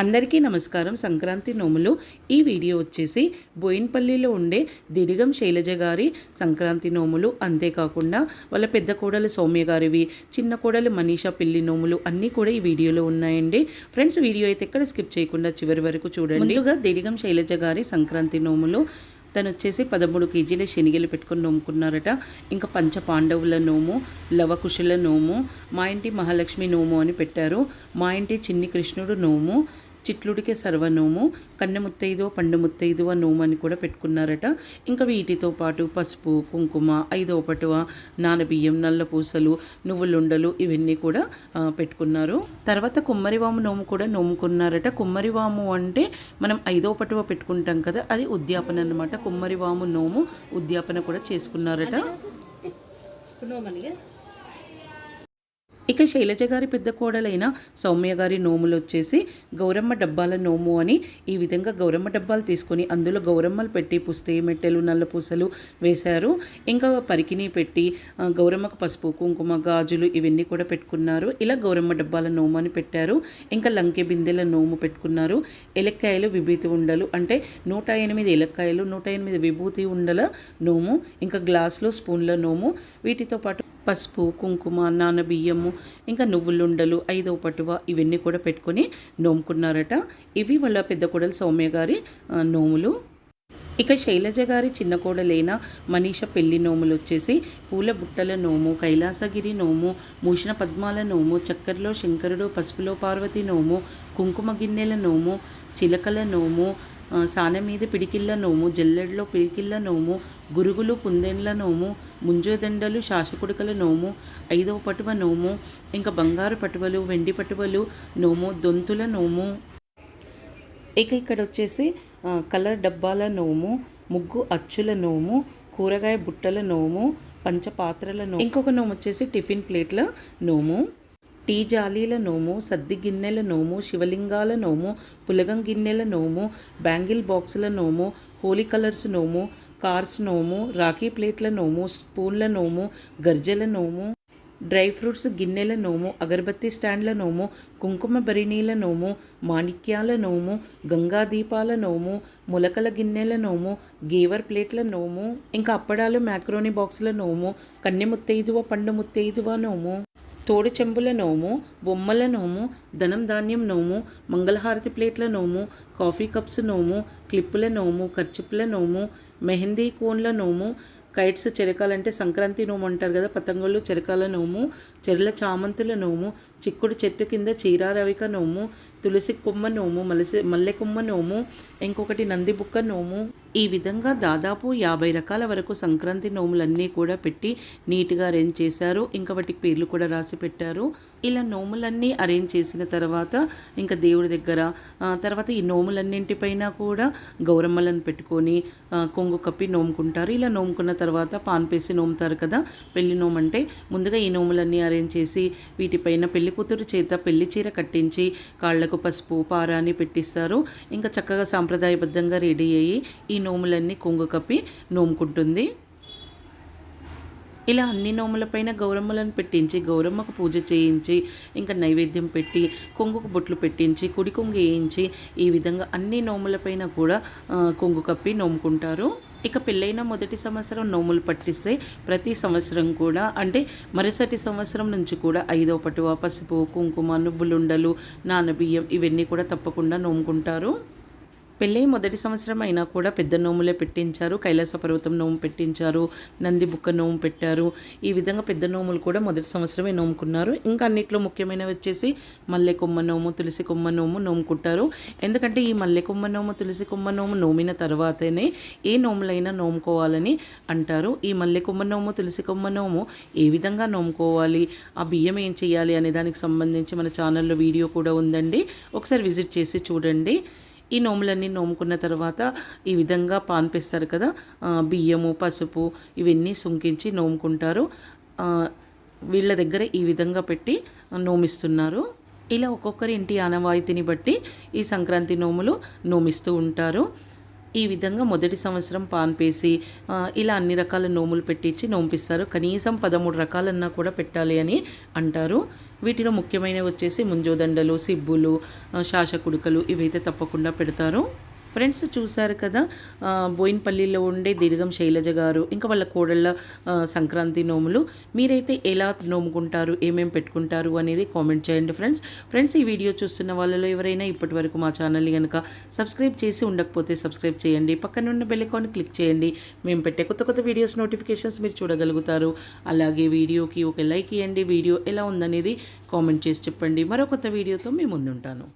అందరికీ నమస్కారం. సంక్రాంతి నోములు. ఈ వీడియో వచ్చేసి బోయిన్పల్లిలో ఉండే దిడిగం శైలజ గారి సంక్రాంతి నోములు. అంతేకాకుండా వాళ్ళ పెద్ద కోడలు సౌమ్య గారివి చిన్న కోడలు మనీషా పిల్లి నోములు అన్నీ కూడా ఈ వీడియోలో ఉన్నాయండి. ఫ్రెండ్స్ వీడియో అయితే ఎక్కడ స్కిప్ చేయకుండా చివరి వరకు చూడండి. ముందుగా దిడిగం శైలజ గారి సంక్రాంతి నోములు. తను వచ్చేసి పదమూడు కేజీల శనిగలు పెట్టుకొని నోముకున్నారట. ఇంకా పంచ పాండవుల నోము లవకుశుల నోము మా ఇంటి మహాలక్ష్మి నోము అని పెట్టారు. మా ఇంటి చిన్ని కృష్ణుడు నోము చిట్లుడికే సర్వనోము కన్నె ముత్తైదువ పండు ముత్తైదువ నోము అని కూడా పెట్టుకున్నారట. ఇంకా వీటితో పాటు పసుపు కుంకుమ ఐదో పటువ నానబియ్యం నల్ల పూసలు నువ్వులుండలు ఇవన్నీ కూడా పెట్టుకున్నారు. తర్వాత కుమ్మరివాము నోము కూడా నోముకున్నారట. కుమ్మరివాము అంటే మనం ఐదో పటువ పెట్టుకుంటాం కదా అది ఉద్యాపన అనమాట కుమ్మరివాము నోము ఉద్యాపన కూడా చేసుకున్నారట. ఇక శైలజ గారి పెద్ద కోడలైన సౌమ్య గారి నోములు వచ్చేసి గౌరమ్మ డబ్బాల నోము అని ఈ విధంగా గౌరమ్మ డబ్బాలు తీసుకొని అందులో గౌరమ్మలు పెట్టి పుస్తే మెట్టెలు నల్ల పూసలు వేశారు. ఇంకా పరికిని పెట్టి గౌరమ్మకు పసుపు కుంకుమ గాజులు ఇవన్నీ కూడా పెట్టుకున్నారు. ఇలా గౌరమ్మ డబ్బాల నోము అని పెట్టారు. ఇంకా లంకె బిందెల నోము పెట్టుకున్నారు. ఎలక్కాయలు విభూతి ఉండలు అంటే నూట ఎనిమిది ఎలక్కాయలు నూట ఎనిమిది విభూతి ఉండల నోము ఇంకా గ్లాసులో స్పూన్ల నోము. వీటితో పాటు పసుపు కుంకుమ నానబియ్యము ఇంకా నువ్వులుండలు ఐదవ పటువ ఇవన్నీ కూడా పెట్టుకొని నోముకున్నారట. ఇవి వాళ్ళ పెద్ద కోడలు సౌమ్య గారి నోములు. ఇక శైలజ గారి చిన్న కోడలైన మనీష పెళ్ళి నోములు వచ్చేసి పూల బుట్టల నోము కైలాసగిరి నోము మూషణ పద్మాల నోము చక్కెరలో శంకరుడు పసుపులో పార్వతి నోము కుంకుమ గిన్నెల నోము చిలకల నోము సాన మీద పిడికిళ్ళ నోము జల్లెడలో పిడికిళ్ళ నోము గురుగులు కుందెండ్ల నోము ముంజదండలు శాసకుడుకల నోము ఐదవ పటువ నోము ఇంకా బంగారు పటువలు వెండి పటువలు నోము దొంతుల నోము. ఇక ఇక్కడ వచ్చేసి కలర్ డబ్బాల నోము ముగ్గు అచ్చుల నోము కూరగాయ బుట్టల నోము పంచపాత్రల నోము. ఇంకొక నోము వచ్చేసి టిఫిన్ ప్లేట్ల నోము. టీ జాలీల నోము సద్ది గిన్నెల నోము శివలింగాల నోము పులగం గిన్నెల నోము బ్యాంగిల్ బాక్సుల నోము హోలీ కలర్స్ నోము కార్స్ నోము రాఖీ ప్లేట్ల నోము స్పూన్ల నోము గర్జల నోము డ్రై ఫ్రూట్స్ గిన్నెల నోము అగరబత్తి స్టాండ్ల నోము కుంకుమ భరిణీల నోము మాణిక్యాల నోము గంగా దీపాల నోము ములకల గిన్నెల నోము గేవర్ ప్లేట్ల నోము ఇంకా అప్పడాలు మ్యాక్రోనీ బాక్సుల నోము కన్నె ముత్తైదువ పండు ముత్తైదువ నోము. తోడు చెంబుల నోము బొమ్మల నోము ధనం ధాన్యం నోము మంగళహారతి ప్లేట్ల నోము కాఫీ కప్స్ నోము క్లిప్పుల నోము ఖర్చుపుల నోము మెహందీ కోన్ల నోము కైట్స్ చెరకాలంటే సంక్రాంతి నోము అంటారు కదా పతంగులు చెరకాల నోము చెరల చామంతుల నోము చిక్కుడు చెట్టు కింద చీరారవిక నోము తులసి కొమ్మ నోము మలసి మల్లె కొమ్మ నోము ఇంకొకటి నంది బుక్క నోము. ఈ విధంగా దాదాపు యాభై రకాల వరకు సంక్రాంతి నోములన్నీ కూడా పెట్టి నీట్గా అరేంజ్ చేశారు. ఇంకా వాటికి పేర్లు కూడా రాసి పెట్టారు. ఇలా నోములన్నీ అరేంజ్ చేసిన తర్వాత ఇంకా దేవుడి దగ్గర తర్వాత ఈ నోములన్నింటిపైన కూడా గౌరమ్మలను పెట్టుకొని కొంగు కప్పి నోముకుంటారు. ఇలా నోముకున్న తర్వాత పాన్ పేసి నోముతారు కదా. పెళ్ళి నోము అంటే ముందుగా ఈ నోములన్నీ అరేంజ్ చేసి వీటిపైన పెళ్ళి కూతురు చేత పెళ్ళి చీర కట్టించి కాళ్ళకు పసుపు పారాన్ని పెట్టిస్తారు. ఇంకా చక్కగా సాంప్రదాయబద్ధంగా రెడీ అయ్యి ఈ నోములన్నీ కొంగు కప్పి నోముకుంటుంది. ఇలా అన్ని నోములపైన గౌరమ్మలను పెట్టించి గౌరమ్మకు పూజ చేయించి ఇంకా నైవేద్యం పెట్టి కొంగుకు బొట్లు పెట్టించి కుడి కొంగు వేయించి ఈ విధంగా అన్ని నోములపైన కూడా కొంగు కప్పి నోముకుంటారు. ఇక పెళ్ళైన మొదటి సంవత్సరం నోములు పట్టిస్తే ప్రతి సంవత్సరం కూడా అంటే మరుసటి సంవత్సరం నుంచి కూడా ఐదో పటువ పసుపు కుంకుమ నువ్వులుండలు నానబియ్యం ఇవన్నీ కూడా తప్పకుండా నోముకుంటారు. పెళ్ళై మొదటి సంవత్సరం అయినా కూడా పెద్ద నోములే పెట్టించారు. కైలాస పర్వతం నోము పెట్టించారు. నంది బుక్క నోము పెట్టారు. ఈ విధంగా పెద్ద నోములు కూడా మొదటి సంవత్సరమే నోముకున్నారు. ఇంకా అన్నిట్లో ముఖ్యమైనవి వచ్చేసి మల్లె కొమ్మ నోము తులసి కొమ్మ నోము నోముకుంటారు. ఎందుకంటే ఈ మల్లె కొమ్మ నోము తులసి కొమ్మ నోము నోమిన తర్వాతనే ఏ నోములైనా నోముకోవాలని అంటారు. ఈ మల్లె కొమ్మ నోము తులసి కొమ్మ నోము ఏ విధంగా నోముకోవాలి? ఆ బియ్యం ఏం చేయాలి అనే దానికి సంబంధించి మన ఛానల్లో వీడియో కూడా ఉందండి. ఒకసారి విజిట్ చేసి చూడండి. ఈ నోములన్నీ నోముకున్న తర్వాత ఈ విధంగా పాన్పిస్తారు కదా బియ్యము పసుపు ఇవన్నీ సుంకించి నోముకుంటారు. వీళ్ళ దగ్గర ఈ విధంగా పెట్టి నోమిస్తున్నారు. ఇలా ఒక్కొక్కరి ఇంటి ఆనవాయితీని బట్టి ఈ సంక్రాంతి నోములు నోమిస్తూ ఉంటారు. ఈ విధంగా మొదటి సంవత్సరం పాన్పేసి పేసి ఇలా అన్ని రకాల నోములు పెట్టించి నోంపిస్తారు. కనీసం పదమూడు రకాలన్నా కూడా పెట్టాలి అని అంటారు. వీటిలో ముఖ్యమైనవి వచ్చేసి ముంజోదండలు సిబ్బులు శాసకుడుకలు ఇవైతే తప్పకుండా పెడతారు. ఫ్రెండ్స్ చూశారు కదా బోయిన్పల్లిలో ఉండే దీర్ఘం శైలజ గారు ఇంకా వాళ్ళ కోడళ్ళ సంక్రాంతి నోములు మీరైతే ఎలా నోముకుంటారు ఏమేం పెట్టుకుంటారు అనేది కామెంట్ చేయండి ఫ్రెండ్స్ ఫ్రెండ్స్ ఈ వీడియో చూస్తున్న వాళ్ళలో ఎవరైనా ఇప్పటి వరకు మా ఛానల్ని కనుక సబ్స్క్రైబ్ చేసి ఉండకపోతే సబ్స్క్రైబ్ చేయండి. పక్కన ఉన్న బెల్ క్లిక్ చేయండి. మేము పెట్టే కొత్త కొత్త వీడియోస్ నోటిఫికేషన్స్ మీరు చూడగలుగుతారు. అలాగే వీడియోకి ఒక లైక్ ఇవ్వండి వీడియో ఎలా ఉందనేది కామెంట్ చేసి చెప్పండి. మరో కొత్త వీడియోతో మేము ముందుంటాను.